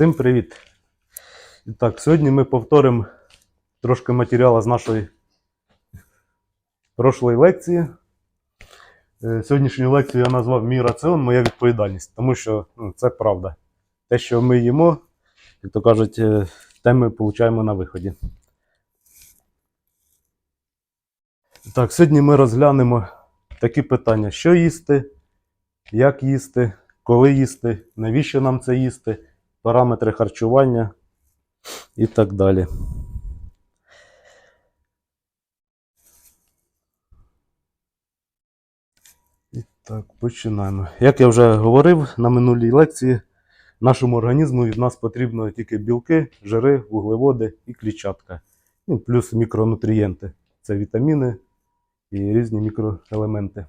Всім привіт! І так, сьогодні ми повторимо трошки матеріалу з нашої прошлої лекції. Е, Сьогоднішню лекцію я назвав Мій раціон, моя відповідальність, тому що ну, це правда. Те, що ми їмо, як то кажуть, е, те ми получаємо на виході. Так, сьогодні ми розглянемо такі питання: що їсти, як їсти, коли їсти, навіщо нам це їсти, параметри харчування і так далі. І так, починаємо. Як я вже говорив на минулій лекції, нашому організму від нас потрібно тільки білки, жири, вуглеводи і клітчатка. Ну, плюс мікронутрієнти. Це вітаміни і різні мікроелементи.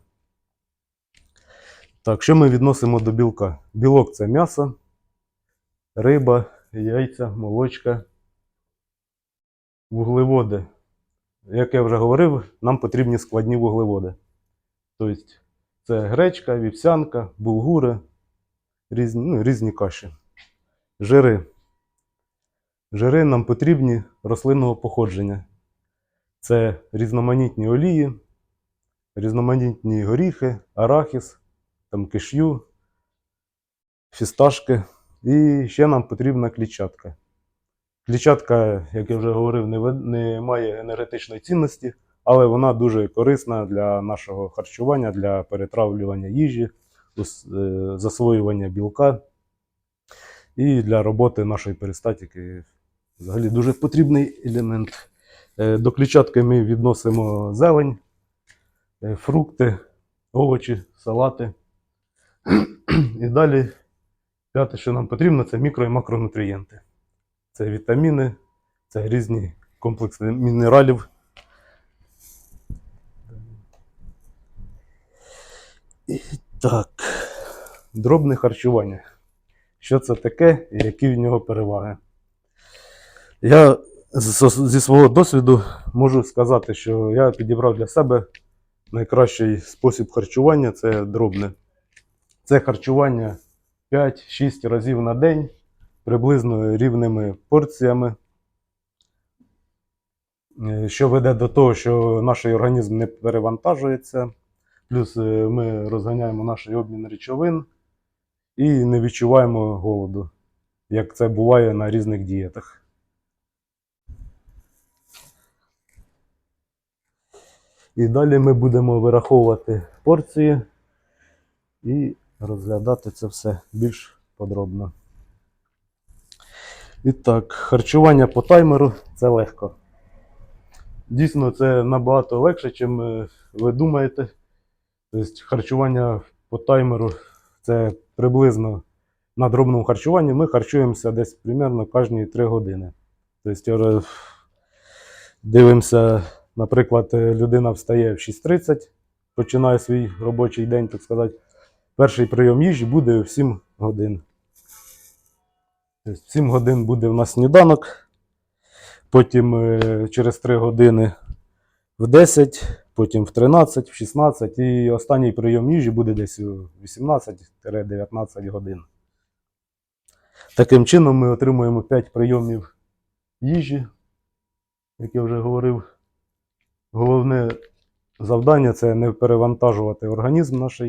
Так, що ми відносимо до білка? Білок це м'ясо, риба, яйця, молочка, вуглеводи. Як я вже говорив, нам потрібні складні вуглеводи. Тобто це гречка, вівсянка, булгури, різні, ну, різні каші. Жири. Жири нам потрібні рослинного походження. Це різноманітні олії, різноманітні горіхи, арахіс, там кишю, фісташки. І ще нам потрібна клітчатка. Клітчатка, як я вже говорив, не, не має енергетичної цінності, але вона дуже корисна для нашого харчування, для перетравлювання їжі, е, засвоювання білка і для роботи нашої перистатики. Взагалі дуже потрібний елемент. Е, До клітчатки ми відносимо зелень, е, фрукти, овочі, салати. І далі п'яте, що нам потрібно, це мікро і макронутрієнти. Це вітаміни, це різні комплекси мінералів. І так, дробне харчування. Що це таке і які в нього переваги? Я зі свого досвіду можу сказати, що я підібрав для себе найкращий спосіб харчування це дробне. Це харчування 5-6 разів на день, приблизно рівними порціями, Е, що веде до того, що наш організм не перевантажується, плюс е, ми розганяємо наш обмін речовин і не відчуваємо голоду, як це буває на різних дієтах. І далі ми будемо вираховувати порції і розглядати це все більш подробно. І так, харчування по таймеру це легко. Дійсно, це набагато легше, чим е, ви думаєте. Тобто харчування по таймеру це приблизно на дробному харчуванні ми харчуємося десь примерно кожні 3 години. Тобто дивимося, наприклад, е, людина встає в 6.30, починає свій робочий день, так сказати. Перший прийом їжі буде в 7 годин. Тобто в 7 годин буде в нас сніданок, потім е, через 3 години в 10, потім в 13, в 16 і останній прийом їжі буде десь у 18-19 годин. Таким чином ми отримуємо 5 прийомів їжі, як я вже говорив. Головне завдання це не перевантажувати організм наш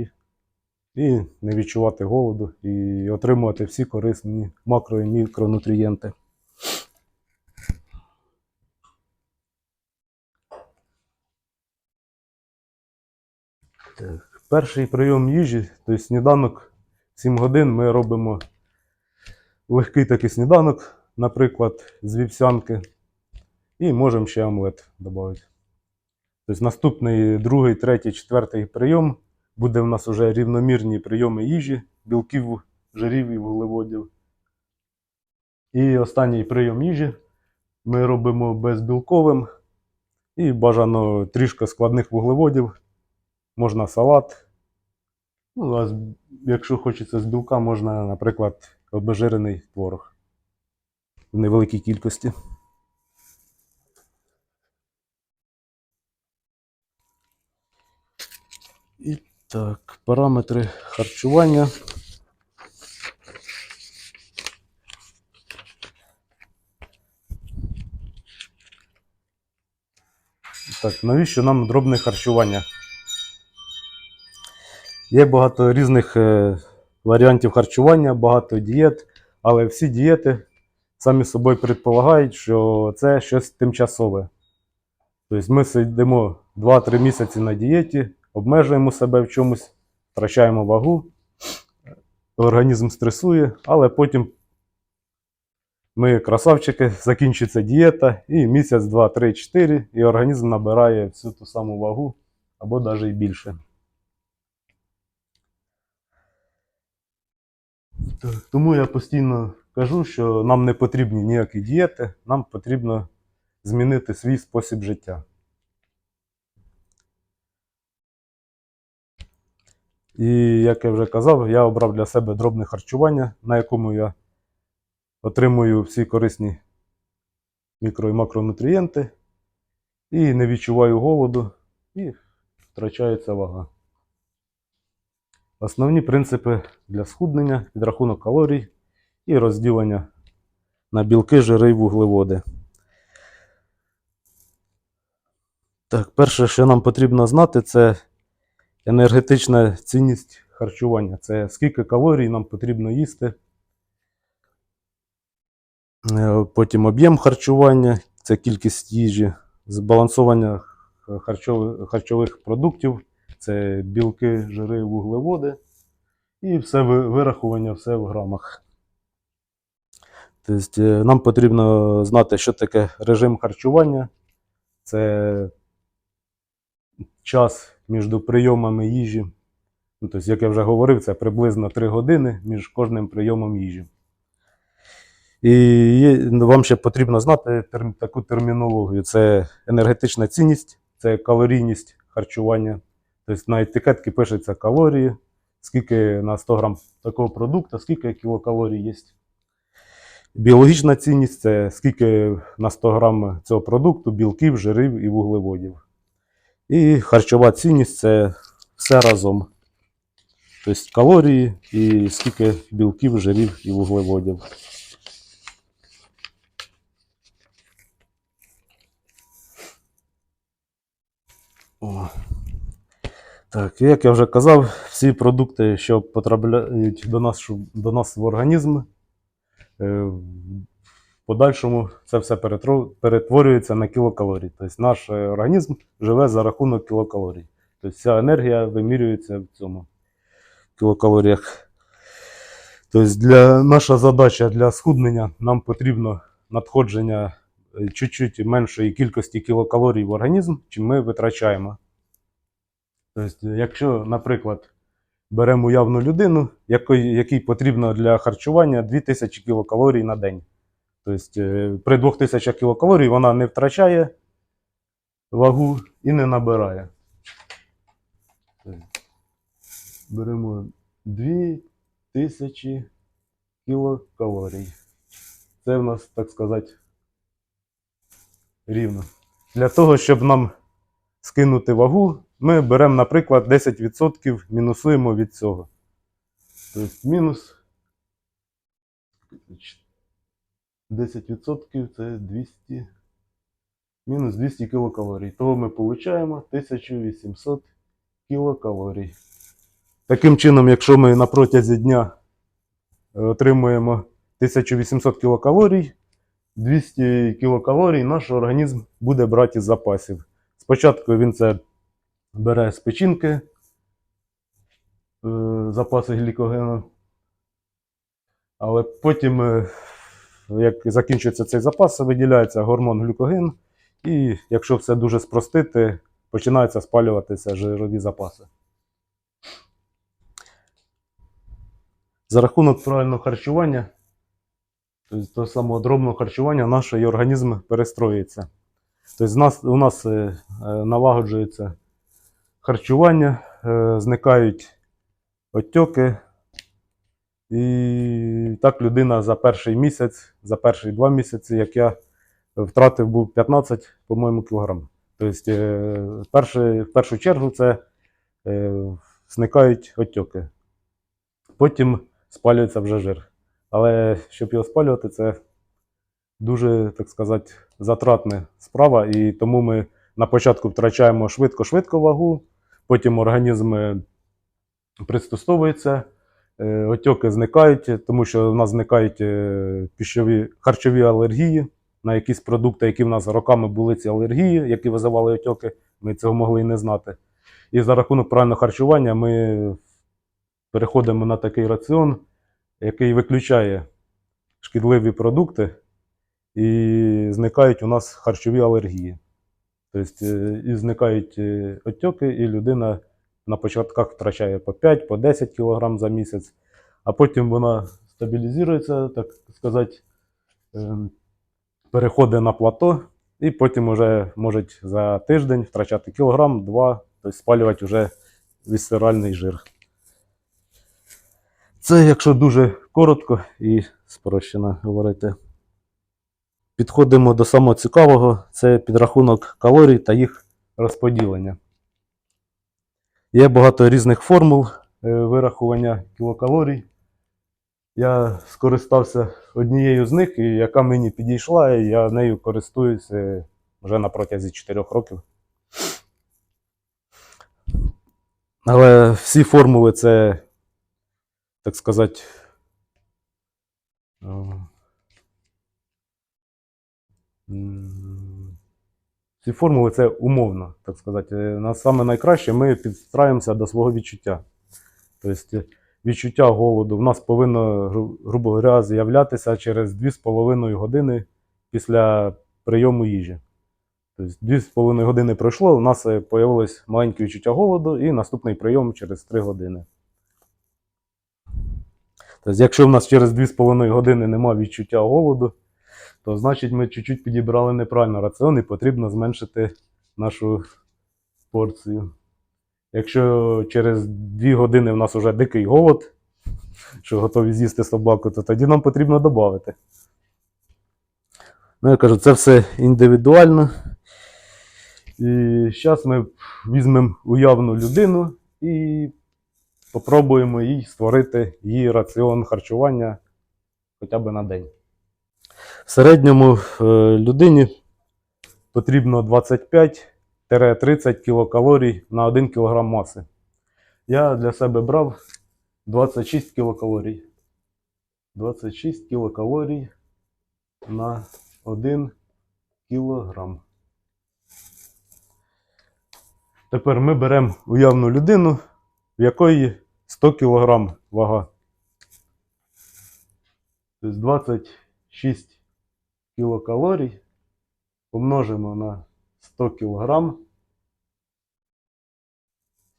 і не відчувати голоду, і отримувати всі корисні макро і мікронутрієнти. Так, перший прийом їжі, тобто сніданок 7 годин ми робимо легкий такий сніданок, наприклад, з вівсянки. І можемо ще омлет додати. Тобто наступний другий, третій, четвертий прийом буде в нас вже рівномірні прийоми їжі, білків, жирів і вуглеводів. І останній прийом їжі ми робимо безбілковим і бажано трішки складних вуглеводів. Можна салат. Ну, а якщо хочеться з білка, можна, наприклад, обезжирений творог в невеликій кількості. Так, параметри харчування. Так, навіщо нам дробне харчування? Є багато різних е, варіантів харчування, багато дієт, але всі дієти самі собою предполагають, що це щось тимчасове. Тобто ми сидимо 2-3 місяці на дієті обмежуємо себе в чомусь, втрачаємо вагу, організм стресує, але потім ми красавчики, закінчиться дієта, і місяць, два, три, чотири, і організм набирає всю ту саму вагу або навіть і більше. Тому я постійно кажу, що нам не потрібні ніякі дієти, нам потрібно змінити свій спосіб життя. І як я вже казав, я обрав для себе дробне харчування, на якому я отримую всі корисні мікро і макронутрієнти, і не відчуваю голоду, і втрачається вага. Основні принципи для схуднення, підрахунок калорій і розділення на білки, жири і вуглеводи. Так, перше, що нам потрібно знати, це енергетична цінність харчування. Це скільки калорій нам потрібно їсти. Е, Потім об'єм харчування, це кількість їжі, збалансовання харчових, харчових продуктів, це білки, жири, вуглеводи. І все вирахування, все в грамах. Тобто, е, нам потрібно знати, що таке режим харчування. Це час між прийомами їжі. Ну, тобто, як я вже говорив, це приблизно 3 години між кожним прийомом їжі. І ну, вам ще потрібно знати таку термінологію: це енергетична цінність, це калорійність харчування. Тобто на етикетці пишеться калорії, скільки на 100 грам такого продукту, скільки кілокалорій є. Біологічна цінність це скільки на 100 грам цього продукту білків, жирів і вуглеводів. І харчова цінність це все разом. Тобто калорії і скільки білків, жирів і вуглеводів. О. Так, як я вже казав, всі продукти, що потрапляють до нас, до нас в організм, е, подальшому це все перетворюється на кілокалорії. Тобто наш е, організм живе за рахунок кілокалорій. Тобто вся енергія вимірюється в цьому кілокалоріях. Тобто для, наша задача для схуднення нам потрібно надходження е, чуть-чуть меншої кількості кілокалорій в організм, чим ми витрачаємо. Тобто, якщо, наприклад, беремо уявну людину, якій потрібно для харчування 2000 кілокалорій на день. Тобто, е, при 2000 кілокалорій вона не втрачає вагу і не набирає. Беремо 2000 кілокалорій. Це в нас, так сказати, рівно. Для того, щоб нам скинути вагу, ми беремо, наприклад, 10% мінусуємо від цього. Тобто мінус 10% це 200. Мінус 200 кілокалорій. Того ми отримуємо 1800 кілокалорій. Таким чином, якщо ми на протязі дня е, отримуємо 1800 кілокалорій, 200 кілокалорій наш організм буде брати із запасів. Спочатку він це бере з печінки, е, запаси глікогену, але потім, е, як закінчується цей запас, виділяється гормон глюкоген, і якщо все дуже спростити, починаються спалюватися жирові запаси. За рахунок правильного харчування, тобто того самого дробного харчування, наш організм перестроюється. Тобто з нас, у нас е, е, налагоджується харчування, е, зникають отьоки. І так людина за перший місяць, за перші два місяці, як я втратив був 15, по-моєму, кілограм. Тобто, е, перше, в першу чергу це е, зникають отьоки. Потім спалюється вже жир. Але щоб його спалювати, це дуже, так сказати, затратна справа, і тому ми на початку втрачаємо швидко-швидко вагу, потім організм е, пристосовується, отьоки зникають, тому що в нас зникають е, пищові, харчові алергії на якісь продукти, які в нас роками були ці алергії, які визивали отьоки, ми цього могли і не знати. І за рахунок правильного харчування ми переходимо на такий раціон, який виключає шкідливі продукти, і зникають у нас харчові алергії. Тобто, е, і зникають е, отьоки, і людина на початках втрачає по 5, по 10 кг за місяць, а потім вона стабілізується, так сказати, ем, переходить на плато, і потім вже може за тиждень втрачати кілограм, два, тобто спалювати вже вісцеральний жир. Це якщо дуже коротко і спрощено говорити. Підходимо до самого цікавого, це підрахунок калорій та їх розподілення. Є багато різних формул е, вирахування кілокалорій. Я скористався однією з них, і яка мені підійшла, і я нею користуюся вже на протязі 4 років. Але всі формули це, так сказати, м, ці формули це умовно, так сказати. Е, На саме найкраще ми підстраємося до свого відчуття. Тобто відчуття голоду в нас повинно, грубо говоря, з'являтися через 2,5 години після прийому їжі. Тобто 2,5 години пройшло, у нас з'явилось маленьке відчуття голоду і наступний прийом через 3 години. Тобто, якщо в нас через 2,5 години немає відчуття голоду, то значить ми чуть-чуть підібрали неправильно раціон і потрібно зменшити нашу порцію. Якщо через 2 години в нас вже дикий голод, що готові з'їсти собаку, то тоді нам потрібно додати. Ну, я кажу, це все індивідуально. І зараз ми візьмемо уявну людину і попробуємо їй створити її раціон харчування хоча б на день. В середньому е, людині потрібно 25-30 кілокалорій на 1 кг маси. Я для себе брав 26 кілокалорій. 26 кілокалорій на 1 кілограм. Тепер ми беремо уявну людину, в якої 100 кг вага. Тобто 26 кілокалорій помножимо на 100 кг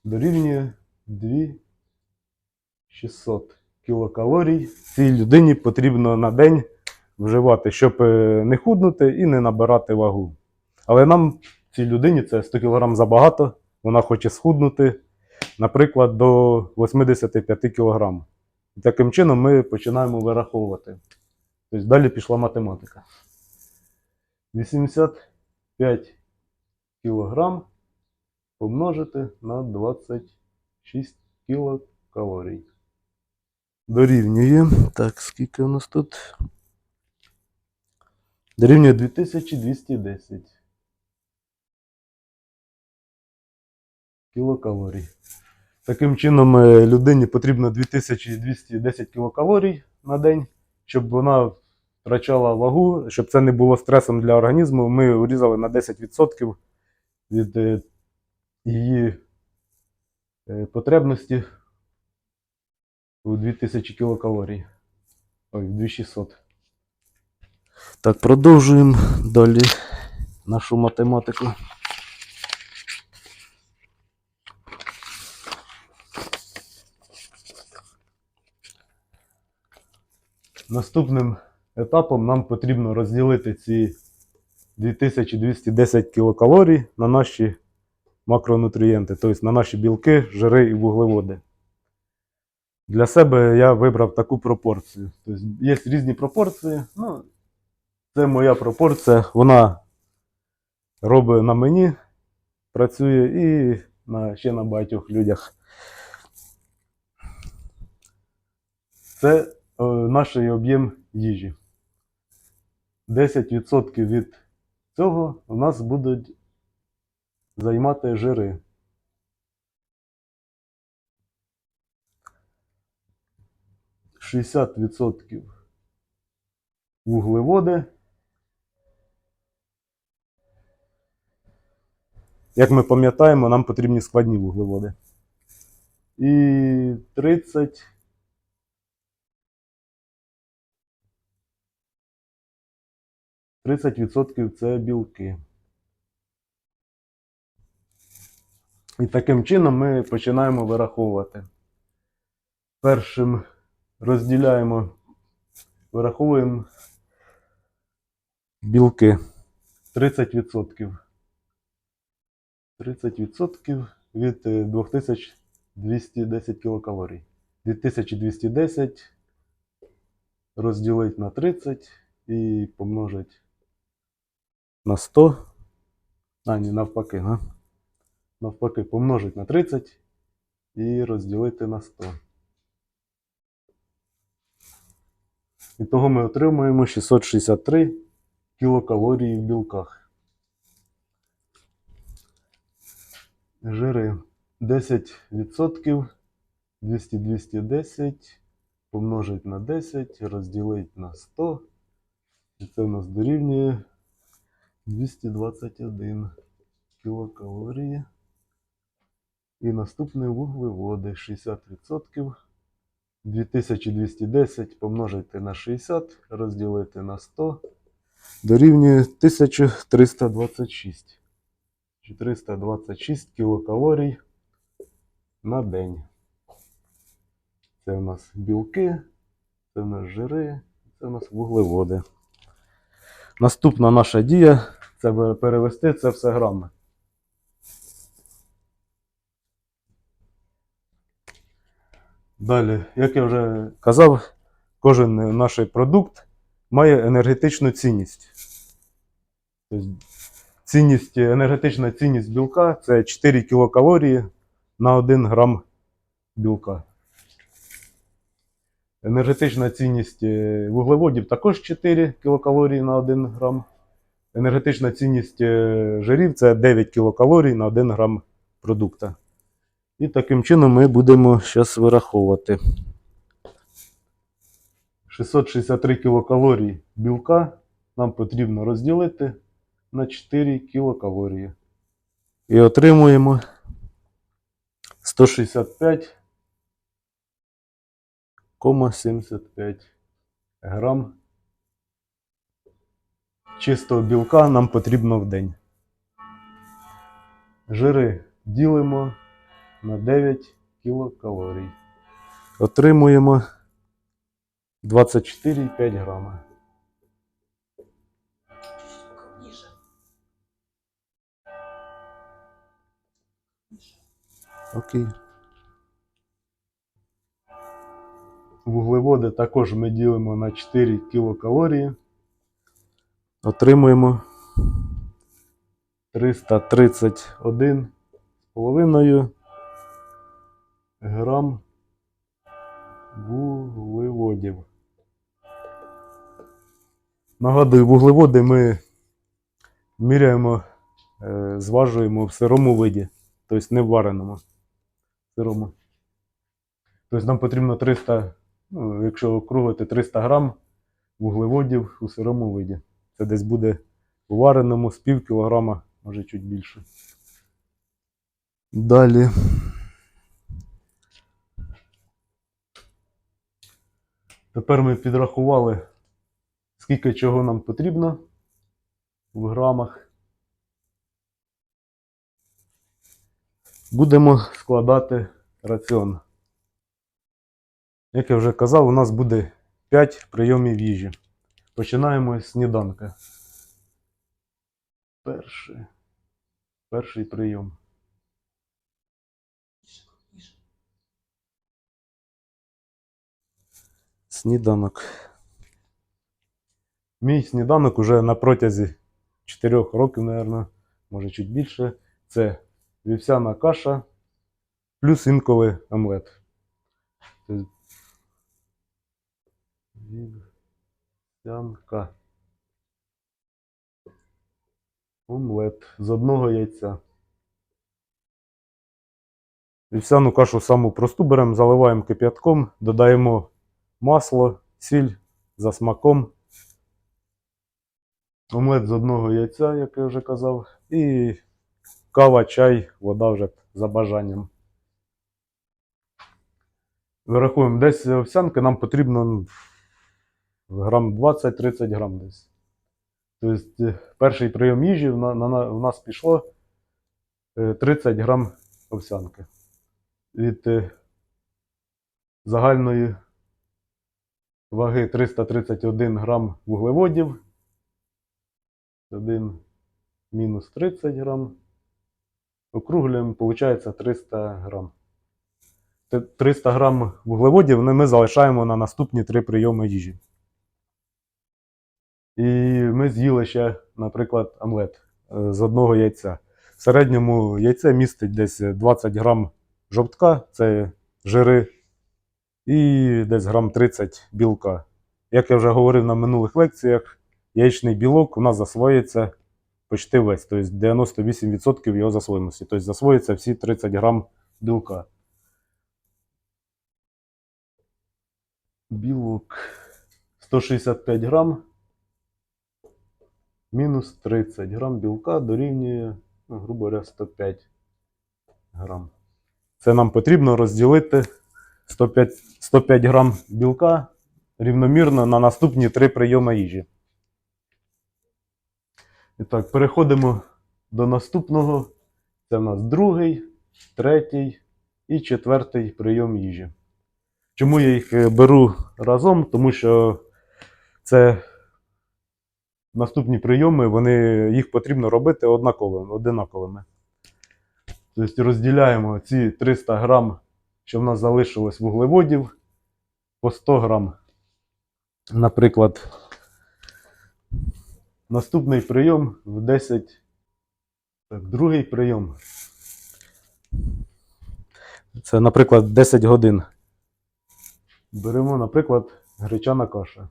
дорівнює 2600 кілокалорій. Цій людині потрібно на день вживати, щоб е, не худнути і не набирати вагу. Але нам, цій людині, це 100 кг забагато, вона хоче схуднути, наприклад, до 85 кг. Таким чином ми починаємо вираховувати. Тобто далі пішла математика. 85 кг помножити на 26 кілокалорій. Дорівнює. Так, скільки у нас тут? Дорівнює 2210 кілокалорій. Таким чином, е, людині потрібно 2210 кілокалорій на день, щоб вона втрачала вагу, щоб це не було стресом для організму. Ми урізали на 10% від е, її е, потребності у 2000 кілокалорій. Ой, 2600. Так, продовжуємо далі нашу математику. Наступним етапом нам потрібно розділити ці 2210 кілокалорій на наші макронутрієнти, тобто на наші білки, жири і вуглеводи. Для себе я вибрав таку пропорцію. Тобто є різні пропорції. Ну, це моя пропорція. Вона робить на мені, працює і на, ще на багатьох людях. Це е, наш об'єм їжі. 10% від цього у нас будуть займати жири. Шістдесят відсотків вуглеводи. Як ми пам'ятаємо, нам потрібні складні вуглеводи. І 30 30% це білки. І таким чином ми починаємо вираховувати. Першим розділяємо, вираховуємо білки 30%. 30% від е, 2210 кілокалорій. 2210 розділити на 30 і помножить на 100. А, ні, навпаки, га? Навпаки, помножить на 30 і розділити на 100. І того ми отримуємо 663 кілокалорії в білках. Жири 10%, 200 210 помножить на 10, розділить на 100. І це в нас дорівнює 221 кілокалорії. І наступне вуглеводи 60%. 2210 помножити на 60, розділити на 100. Дорівнює 1326. 426 кілокалорій на день. Це у нас білки, це у нас жири, це у нас вуглеводи. Наступна наша дія це перевести це все грами. Далі, як я вже казав, кожен наш продукт має енергетичну цінність. Тобто цінність, енергетична цінність білка це 4 кілокалорії на 1 грам білка. Енергетична цінність е, вуглеводів також 4 кілокалорії на 1 грам. Енергетична цінність е, жирів це 9 кілокалорій на 1 грам продукта. І таким чином ми будемо зараз вираховувати. 663 кілокалорії білка нам потрібно розділити на 4 кілокалорії. І отримуємо 165,75 грам чистого білка нам потрібно в день. Жири ділимо на 9 кілокалорій. Отримуємо 24,5 грама. Окей. Вуглеводи також ми ділимо на 4 кілокалорії. Отримуємо 331,5 грам вуглеводів. Нагадую, вуглеводи ми міряємо, е, зважуємо в сирому виді, тобто не в вареному сирому. Тобто нам потрібно 300, ну, якщо округлити 300 грам вуглеводів у сирому виді. Це десь буде у вареному з пів кілограма, може чуть більше. Далі. Тепер ми підрахували, скільки чого нам потрібно в грамах. Будемо складати раціон. Як я вже казав, у нас буде 5 прийомів їжі. Починаємо з сніданка. Перший. Перший прийом. Сніданок. Мій сніданок уже на протязі 4 років, мабуть, може чуть більше. Це вівсяна каша плюс інколи омлет. Вівсянка. Омлет з одного яйця. Вівсяну кашу саму просту беремо, заливаємо кип'ятком, додаємо масло, сіль за смаком. Омлет з одного яйця, як я вже казав, і кава, чай, вода вже за бажанням. Вирахуємо, десь овсянки нам потрібно грам 20-30 грам десь. Тобто е, перший прийом їжі в, на, на, на- в нас пішло е, 30 грам овсянки. Від е, загальної ваги 331 грам вуглеводів. 1 мінус 30 грам. Округлюємо, виходить 300 грам. 300 грам вуглеводів ми залишаємо на наступні три прийоми їжі. І ми з'їли ще, наприклад, омлет е, з одного яйця. В середньому яйце містить десь 20 грам жовтка, це жири, і десь грам 30 білка. Як я вже говорив на минулих лекціях, яєчний білок у нас засвоїться почти весь, тобто 98% його засвоєності. Тобто засвоїться всі 30 грам білка. Білок 165 грам. Мінус 30 грам білка дорівнює, ну, грубо говоря, 105 грам. Це нам потрібно розділити 105, 105 грам білка рівномірно на наступні три прийоми їжі. І так, переходимо до наступного. Це в нас другий, третій і четвертий прийом їжі. Чому я їх е, беру разом? Тому що це наступні прийоми, вони, їх потрібно робити однаковими, одинаковими. Тобто розділяємо ці 300 грам, що в нас залишилось вуглеводів, по 100 грам. Наприклад, наступний прийом в 10. Так, другий прийом. Це, наприклад, 10 годин. Беремо, наприклад, гречана каша.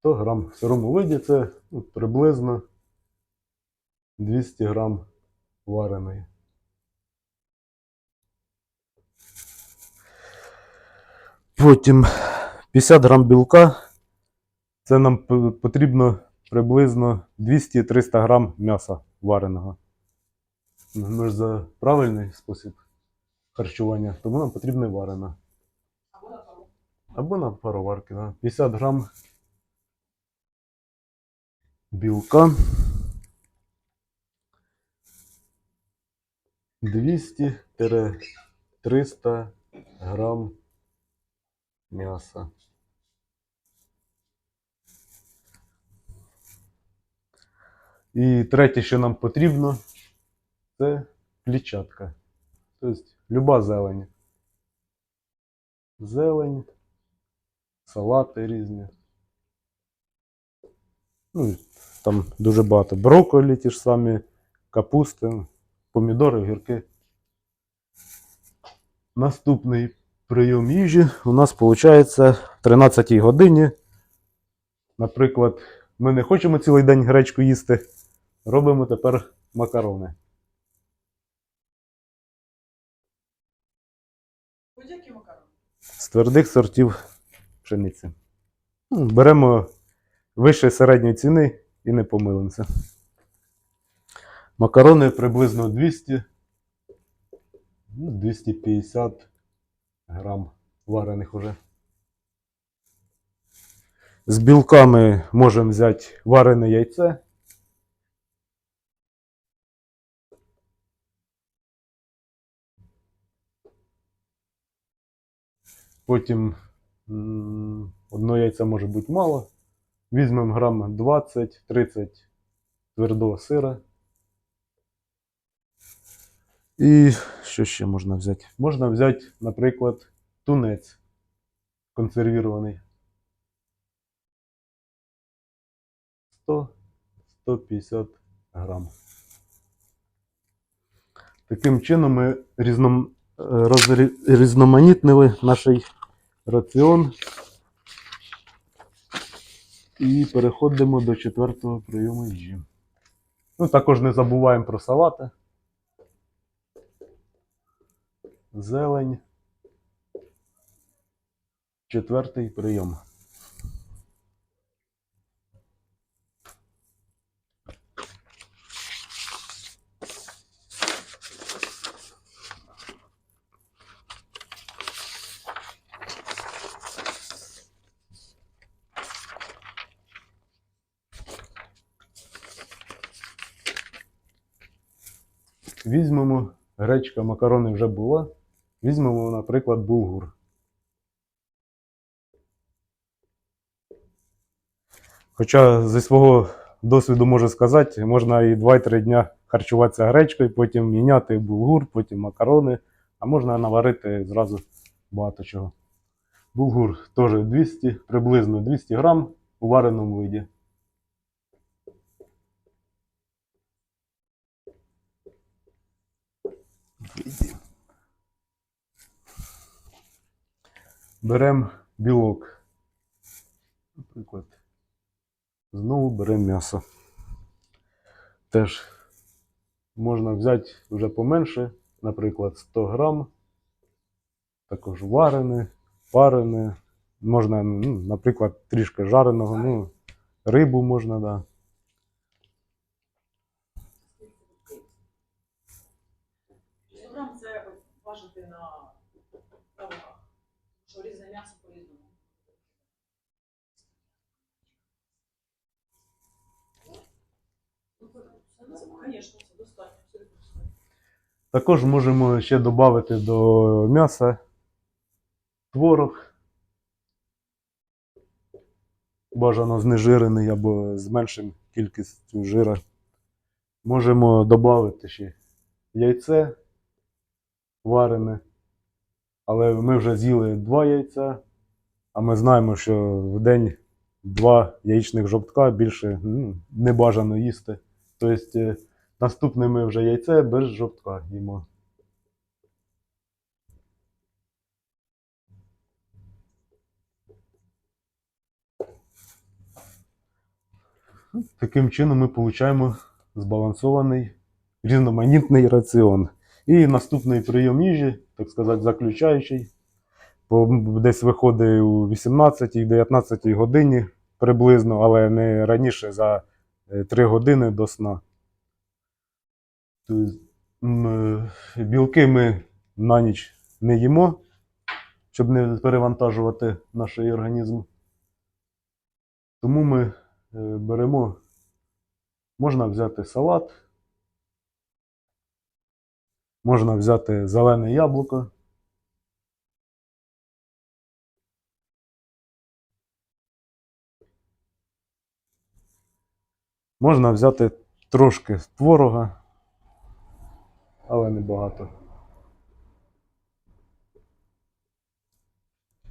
Сто грам в сирому виді це ну, приблизно 200 грам вареної. Потім 50 грам білка. Це нам потрібно приблизно 200-300 грам м'яса вареного. Ми ж за правильний спосіб харчування, тому нам потрібно варена. Або на. Або пароварки. Да. 50 грам білка. 200-300 грам м'яса. І третє, що нам потрібно, це клітчатка. Тобто люба зелень. Зелень, салати різні. Ну, там дуже багато. Брокколі ті ж самі, капусти, помідори, гірки. Наступний прийом їжі у нас виходить в 13 годині. Наприклад, ми не хочемо цілий день гречку їсти. Робимо тепер макарони. Будь-які макарони. з твердих сортів пшениці. Беремо вище середньої ціни і не помилимося. Макарони приблизно 200, ну, 250 грам варених уже. З білками можемо взяти варене яйце. Потім одно яйце може бути мало. Візьмемо грам 20-30 твердого сира. І що ще можна взяти? Можна взяти, наприклад, тунець консервірований. 100-150 грам. Таким чином ми різном, е, розрі- різноманітнили наш раціон. І переходимо до четвертого прийому їжі. Ну, також не забуваємо про салати. Зелень. Четвертий прийом. Візьмемо гречка, макарони вже була. Візьмемо, наприклад, булгур. Хоча зі свого досвіду можу сказати, можна і 2-3 дня харчуватися гречкою, потім міняти булгур, потім макарони, а можна наварити зразу багато чого. Булгур теж 200, приблизно 200 грам у вареному виді. Беремо білок. Наприклад, знову беремо м'ясо. Теж можна взяти вже поменше, наприклад, 100 грам. Також варене, парене. Можна, ну, наприклад, трішки жареного, ну, рибу можна, да. Кілограм це важити на на вагах. Що різне м'ясо по-різному. Ну, це, Звісно, це достатньо. абсолютно достатньо. Також можемо ще додати до м'яса творог. Бажано знежирений або з меншим кількістю жира. Можемо додати ще яйце варене. Але ми вже з'їли два яйця, а ми знаємо, що в день два яєчних жовтка більше не бажано їсти. Тобто е, наступне ми вже яйце без жовтка їмо. Таким чином ми отримуємо збалансований різноманітний раціон. І наступний прийом їжі, так сказати, заключаючий, по- десь виходить у 18-19 годині приблизно, але не раніше за 3 години до сна. М, е, білки ми на ніч не їмо, щоб не перевантажувати наш організм. Тому ми е, беремо, можна взяти салат, можна взяти зелене яблуко. Можна взяти трошки творога, але не багато.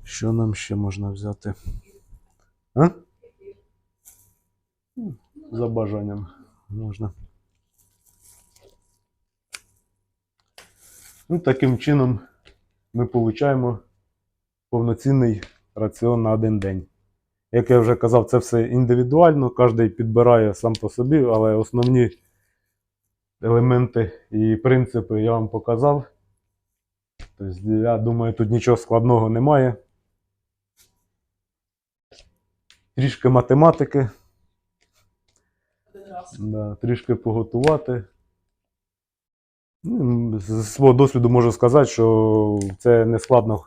Що нам ще можна взяти? А? За бажанням можна. Ну, таким чином ми отримуємо повноцінний раціон на один день. Як я вже казав, це все індивідуально, кожен підбирає сам по собі, але основні елементи і принципи я вам показав. Тобто, я думаю, тут нічого складного немає. Трішки математики, да, трішки поготувати. Ну, З свого досвіду можу сказати, що це не складно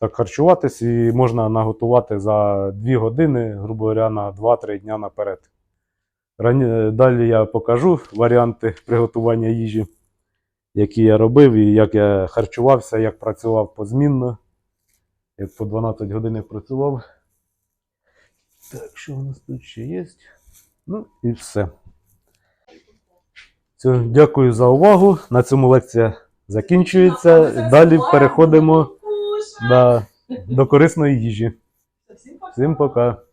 так харчуватись і можна наготувати за 2 години, грубо говоря, на 2-3 дня наперед. Далі я покажу варіанти приготування їжі, які я робив, і як я харчувався, як працював позмінно, як по 12 годин працював. Так, що у нас тут ще є? Ну і все. Все, дякую за увагу. На цьому лекція закінчується. Далі переходимо да, до корисної їжі. Всім пока.